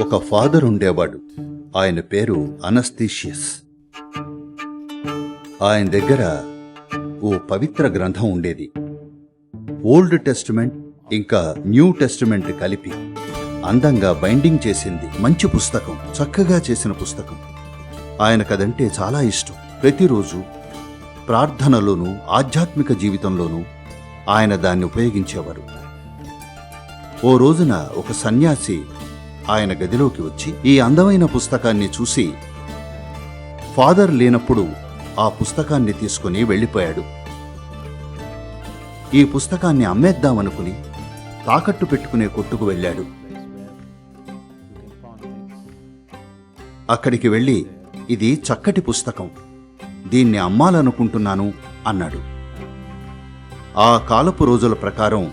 ఒక ఫాదర్ ఉండేవాడు. ఆయన పేరు అనస్థీషియస్ ఆయన దగ్గర ఓ పవిత్ర గ్రంథం ఉండేది. ఓల్డ్ టెస్టిమెంట్ ఇంకా న్యూ టెస్టిమెంట్ కలిపి అందంగా బైండింగ్ చేసింది. మంచి పుస్తకం చక్కగా చేసిన పుస్తకం. ఆయన కదంటే చాలా ఇష్టం. ప్రతిరోజు ప్రార్థనలోనూ ఆధ్యాత్మిక జీవితంలోనూ ఆయన దాన్ని ఉపయోగించేవారు. ఓ రోజున ఒక సన్యాసి ఆయన గదిలోకి వచ్చి ఈ అందమైన పుస్తకాన్ని చూసి ఫాదర్ లేనప్పుడు ఆ పుస్తకాన్ని తీసుకుని వెళ్ళిపోయాడు. ఈ పుస్తకాన్ని అమ్మేద్దామనుకుని తాకట్టు పెట్టుకునే కొట్టుకు వెళ్ళాడు. అక్కడికి వెళ్ళి ఇది చక్కటి పుస్తకం దీన్ని అమ్మాలనుకుంటున్నాను అన్నాడు. ఆ కాలపు రోజుల ప్రకారం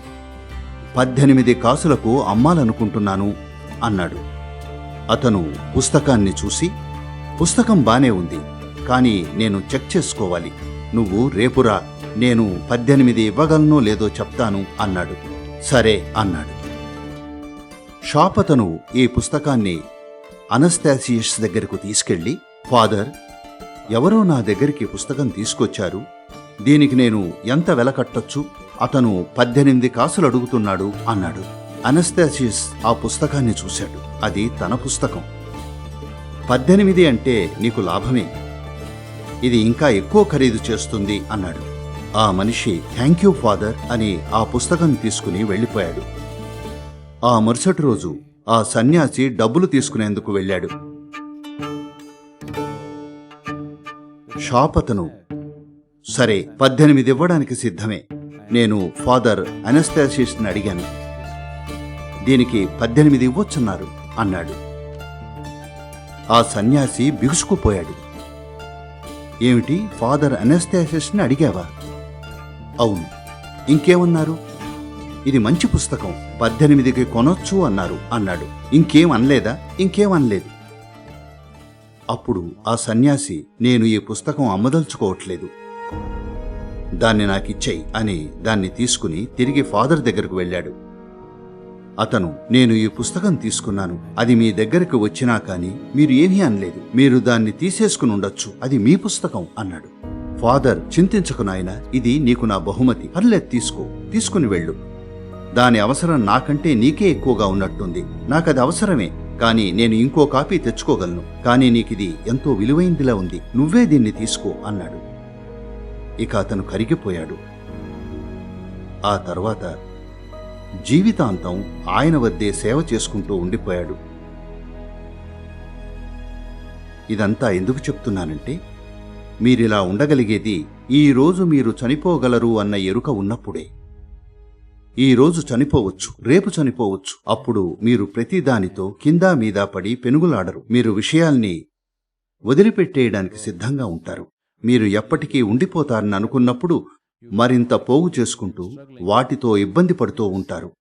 పద్దెనిమిది కాసులకు అమ్మాలనుకుంటున్నాను అన్నాడు. అతను పుస్తకాన్ని చూసి పుస్తకం బానే ఉంది కానీ నేను చెక్ చేసుకోవాలి. నువ్వు రేపురా నేను పద్దెనిమిది ఇవ్వగలనో లేదో చెప్తాను అన్నాడు. సరే అన్నాడు. షాప్ అతను ఈ పుస్తకాన్ని అనస్థాసియస్ దగ్గరకు తీసుకెళ్ళి ఫాదర్ ఎవరో నా దగ్గరికి పుస్తకం తీసుకొచ్చారు. దీనికి నేను ఎంత వెల కట్టొచ్చు? అతను పద్దెనిమిది కాసులు అడుగుతున్నాడు అన్నాడు. అనస్థాసియస్ ఆ పుస్తకాన్ని చూశాడు. అది తన పుస్తకం. పద్దెనిమిది అంటే నీకు లాభమే. ఇది ఇంకా ఎక్కువ ఖరీదు చేస్తుంది అన్నాడు. ఆ మనిషి థ్యాంక్ యూ ఫాదర్ అని ఆ పుస్తకం తీసుకుని వెళ్ళిపోయాడు. ఆ మరుసటి రోజు ఆ సన్యాసి డబ్బులు తీసుకునేందుకు వెళ్ళాడు. షాప్ అతను సరే పద్దెనిమిది ఇవ్వడానికి సిద్ధమే. నేను ఫాదర్ అనస్థాసిస్ని అడిగాను. దీనికి పద్దెనిమిది ఇవ్వొచ్చన్నారు అన్నాడు. ఆ సన్యాసి బిగుసుకుపోయాడు. ఏమిటి ఫాదర్ అనస్థాసిస్ని అడిగావా? అవును. ఇంకేమన్నారు? ఇది మంచి పుస్తకం పద్దెనిమిదికి కొనొచ్చు అన్నారు అన్నాడు. ఇంకేం అనలేదా? ఇంకేం అనలేదు. అప్పుడు ఆ సన్యాసి నేను ఈ పుస్తకం అమ్మదలుచుకోవట్లేదు. దాన్ని నాకిచ్చేయి అని దాన్ని తీసుకుని తిరిగి ఫాదర్ దగ్గరకు వెళ్ళాడు. అతను నేను ఈ పుస్తకం తీసుకున్నాను. అది మీ దగ్గరకు వచ్చినా కానీ మీరు ఏమీ అనలేదు. మీరు దాన్ని తీసేసుకుని ఉండొచ్చు. అది మీ పుస్తకం అన్నాడు. ఫాదర్ చింతించకు నాయన. ఇది నీకు నా బహుమతి. పర్లేదు తీసుకో. తీసుకుని వెళ్ళు. దాని అవసరం నాకంటే నీకే ఎక్కువగా ఉన్నట్టుంది. నాకది అవసరమే. కానీ నేను ఇంకో కాపీ తెచ్చుకోగలను. కానీ నీకిది ఎంతో విలువైందిలా ఉంది. నువ్వే దీన్ని తీసుకో అన్నాడు. ఇక అతను కరిగిపోయాడు. ఆ తర్వాత జీవితాంతం ఆయన వద్దే సేవ చేసుకుంటూ ఉండిపోయాడు. ఇదంతా ఎందుకు చెప్తున్నానంటే మీరిలా ఉండగలిగేది ఈరోజు మీరు చనిపోగలరు అన్న ఎరుక ఉన్నప్పుడే. ఈరోజు చనిపోవచ్చు రేపు చనిపోవచ్చు అప్పుడు మీరు ప్రతిదానితో కింద మీద పడి పెనుగులాడరు. మీరు విషయాల్ని వదిలిపెట్టేయడానికి సిద్ధంగా ఉంటారు. మీరు ఎప్పటికీ ఉండిపోతారని అనుకున్నప్పుడు మరింత పోగు చేసుకుంటూ వాటితో ఇబ్బంది పడుతూ ఉంటారు.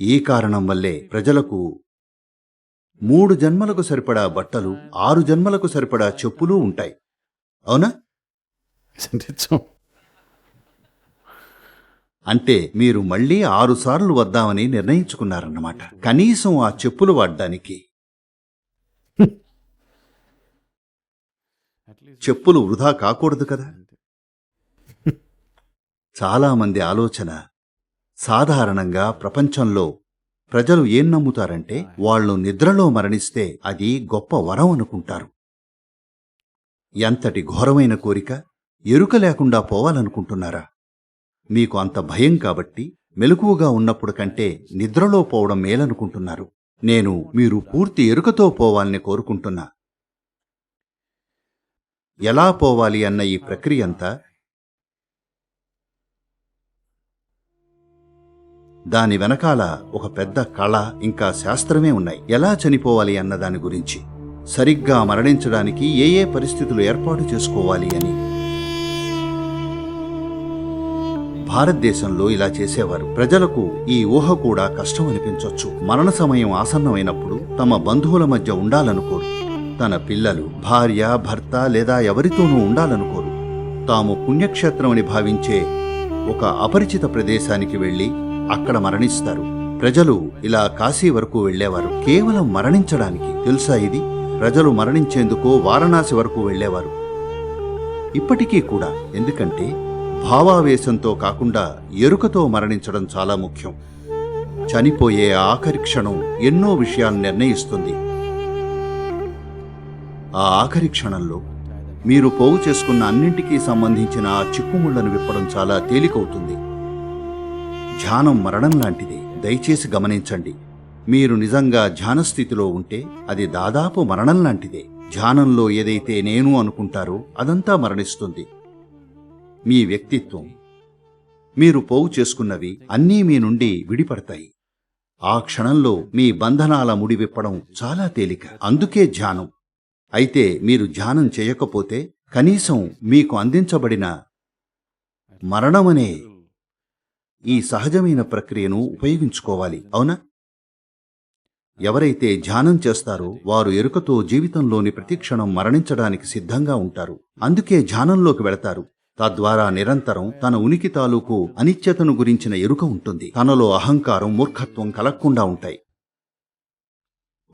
ఈ కారణం వల్లే ప్రజలకు మూడు జన్మలకు సరిపడా బట్టలు ఆరు జన్మలకు సరిపడా చెప్పులు ఉంటాయి. అవునా? అంటే మీరు మళ్ళీ ఆరుసార్లు వద్దామని నిర్ణయించుకున్నారన్నమాట. కనీసం ఆ చెప్పులు వాడ్డానికి. చెప్పులు వృధా కాకూడదు కదా? చాలామంది ఆలోచన సాధారణంగా ప్రపంచంలో ప్రజలు ఏం నమ్ముతారంటే వాళ్ళు నిద్రలో మరణిస్తే అది గొప్ప వరం అనుకుంటారు. ఎంతటి ఘోరమైన కోరిక ఎరుక లేకుండా పోవాలనుకుంటున్నారా? మీకు అంత భయం కాబట్టి మెలకువగా ఉన్నప్పుడు కంటే నిద్రలో పోవడం మేలనుకుంటున్నారు. నేను మీరు పూర్తి ఎరుకతో పోవాలని కోరుకుంటున్నా. ఎలా పోవాలి అన్న ఈ ప్రక్రియ దాని వెనకాల ఒక పెద్ద కళ ఇంకా శాస్త్రమే ఉన్నాయి. ఎలా చనిపోవాలి అన్న దాని గురించి. సరిగ్గా మరణించడానికి ఏ ఏ పరిస్థితులు ఏర్పాటు చేసుకోవాలి అని. భారతదేశంలో ఇలా చేసేవారు. ప్రజలకు ఈ ఊహ కూడా కష్టం అనిపించవచ్చు మరణ సమయం ఆసన్నమైనప్పుడు తమ బంధువుల మధ్య ఉండాలనుకోరు. తన పిల్లలు భార్య భర్త లేదా ఎవరితోనూ ఉండాలనుకోరు. తాము పుణ్యక్షేత్రమని భావించే ఒక అపరిచిత ప్రదేశానికి వెళ్ళి అక్కడ మరణిస్తారు. ప్రజలు ఇలా కాశీ వరకు వెళ్ళేవారు. కేవలం మరణించడానికి. తెలుసా ఇది? ప్రజలు మరణించేందుకు వారణాసి వరకు వెళ్ళేవారు. ఇప్పటికీ కూడా. ఎందుకంటే భావావేశంతో కాకుండా ఎరుకతో మరణించడం చాలా ముఖ్యం. చనిపోయే ఆఖరి క్షణం ఎన్నో విషయాలు నిర్ణయిస్తుంది. ఆ ఆఖరి క్షణంలో మీరు పోగు చేసుకున్న అన్నింటికీ సంబంధించిన ఆ చిక్కుముళ్ళను విప్పడం చాలా తేలికవుతుంది. ధ్యానం మరణం లాంటిదే. దయచేసి గమనించండి. మీరు నిజంగా ధ్యాన స్థితిలో ఉంటే అది దాదాపు మరణం లాంటిదే. ధ్యానంలో ఏదైతే నేను అనుకుంటారో అదంతా మరణిస్తుంది. మీ వ్యక్తిత్వం. మీరు పోగు చేసుకున్నవి అన్నీ మీ నుండి విడిపడతాయి. ఆ క్షణంలో మీ బంధనాల ముడి విప్పడం చాలా తేలిక. అందుకే ధ్యానం. అయితే మీరు ధ్యానం చేయకపోతే కనీసం మీకు అందించబడిన మరణమనే ఈ సహజమైన ప్రక్రియను ఉపయోగించుకోవాలి అవునా? ఎవరైతే ధ్యానం చేస్తారో వారు ఎరుకతో జీవితంలోని ప్రతిక్షణం మరణించడానికి సిద్ధంగా ఉంటారు. అందుకే ధ్యానంలోకి వెళతారు. తద్వారా నిరంతరం తన ఉనికి తాలూకు అనిత్యతను గురించిన ఎరుక ఉంటుంది. తనలో అహంకారం మూర్ఖత్వం కలగకుండా ఉంటాయి.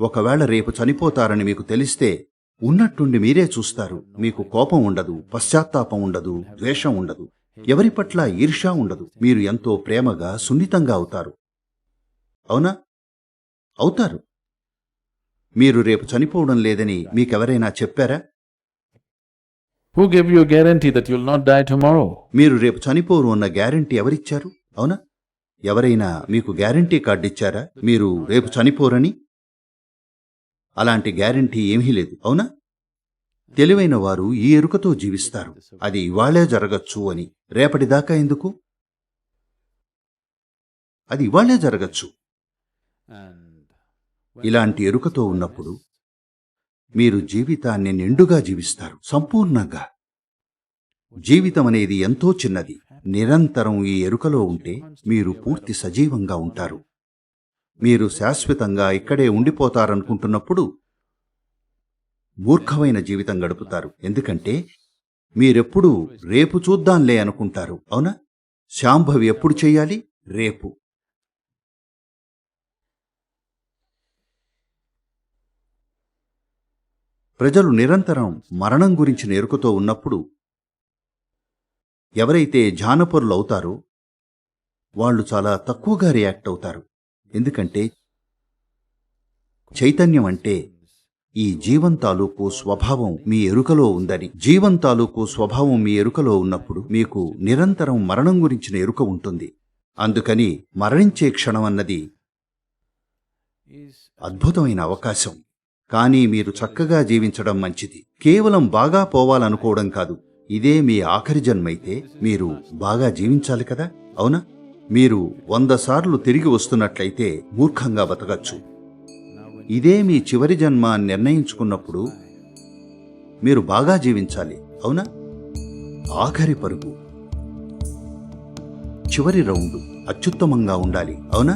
ఒకవేళ రేపు చనిపోతారని మీకు తెలిస్తే ఉన్నట్టుండి మీరే చూస్తారు. మీకు కోపం ఉండదు పశ్చాత్తాపం ఉండదు ద్వేషం ఉండదు. ఎవరి పట్ల ఈర్ష్య ఉండదు. మీరు ఎంతో ప్రేమగా సున్నితంగా అవుతారు. అవునా? అవుతారు. మీరు రేపు చనిపోవడం లేదని మీకెవరైనా చెప్పారా? Who gave you a guarantee that you'll not die tomorrow? మీరు రేపు చనిపోరు అన్న గ్యారంటీ ఎవరిచ్చారు? అవునా? ఎవరైనా మీకు గ్యారంటీ కార్డు ఇచ్చారా? మీరు రేపు చనిపోరని? అలాంటి గ్యారంటీ ఏమీ లేదు. అవునా? తెలివైన వారు ఈ ఎరుకతో జీవిస్తారు. అది ఇవాళే జరగచ్చు అని. రేపటిదాకా ఎందుకు? అది ఇవాళే జరగచ్చు. ఇలాంటి ఎరుకతో ఉన్నప్పుడు మీరు జీవితాన్ని నిండుగా జీవిస్తారు. సంపూర్ణంగా. జీవితం అనేది ఎంతో చిన్నది. నిరంతరం ఈ ఎరుకలో ఉంటే మీరు పూర్తి సజీవంగా ఉంటారు. మీరు శాశ్వతంగా ఇక్కడే ఉండిపోతారనుకుంటున్నప్పుడు మూర్ఖమైన జీవితం గడుపుతారు. ఎందుకంటే మీరెప్పుడు రేపు చూద్దాంలే అనుకుంటారు. అవునా? శాంభవి ఎప్పుడు చెయ్యాలి రేపు. ప్రజలు నిరంతరం మరణం గురించిన నేర్కుతో ఉన్నప్పుడు ఎవరైతే జానపరులు అవుతారో వాళ్ళు చాలా తక్కువగా రియాక్ట్ అవుతారు. ఎందుకంటే చైతన్యం అంటే ఈ జీవం తాలూకు స్వభావం మీ ఎరుకలో ఉందని. జీవం తాలూకు స్వభావం మీ ఎరుకలో ఉన్నప్పుడు మీకు నిరంతరం మరణం గురించిన ఎరుక ఉంటుంది. అందుకని మరణించే క్షణం అన్నది అద్భుతమైన అవకాశం. కానీ మీరు చక్కగా జీవించడం మంచిది. కేవలం బాగా పోవాలనుకోవడం కాదు. ఇదే మీ ఆఖరి జన్మైతే మీరు బాగా జీవించాలి కదా? అవునా? మీరు వంద సార్లు తిరిగి వస్తున్నట్లయితే మూర్ఖంగా బతకచ్చు. ఇదే మీ చివరి జన్మ అని నిర్ణయించుకున్నప్పుడు మీరు బాగా జీవించాలి అవునా? ఆఖరి పరుగు. చివరి రౌండ్ అత్యుత్తమంగా ఉండాలి అవునా?